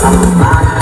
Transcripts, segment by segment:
Somebody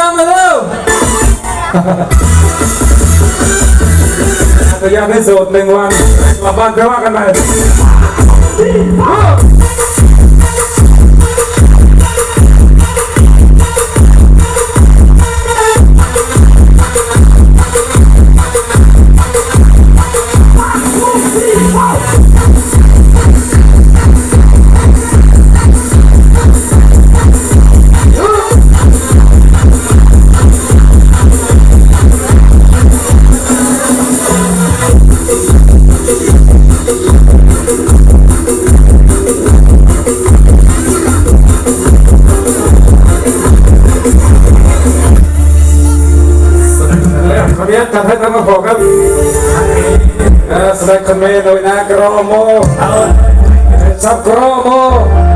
รองเสียงดังๆเลยเร็วพยายามให้โสดหนึ่งวันกลับบ้านไปว่ากันใหม่ កថាថាមកកអឺស្ដេចខ្មែរដោយណាក្រមកសពក្រមក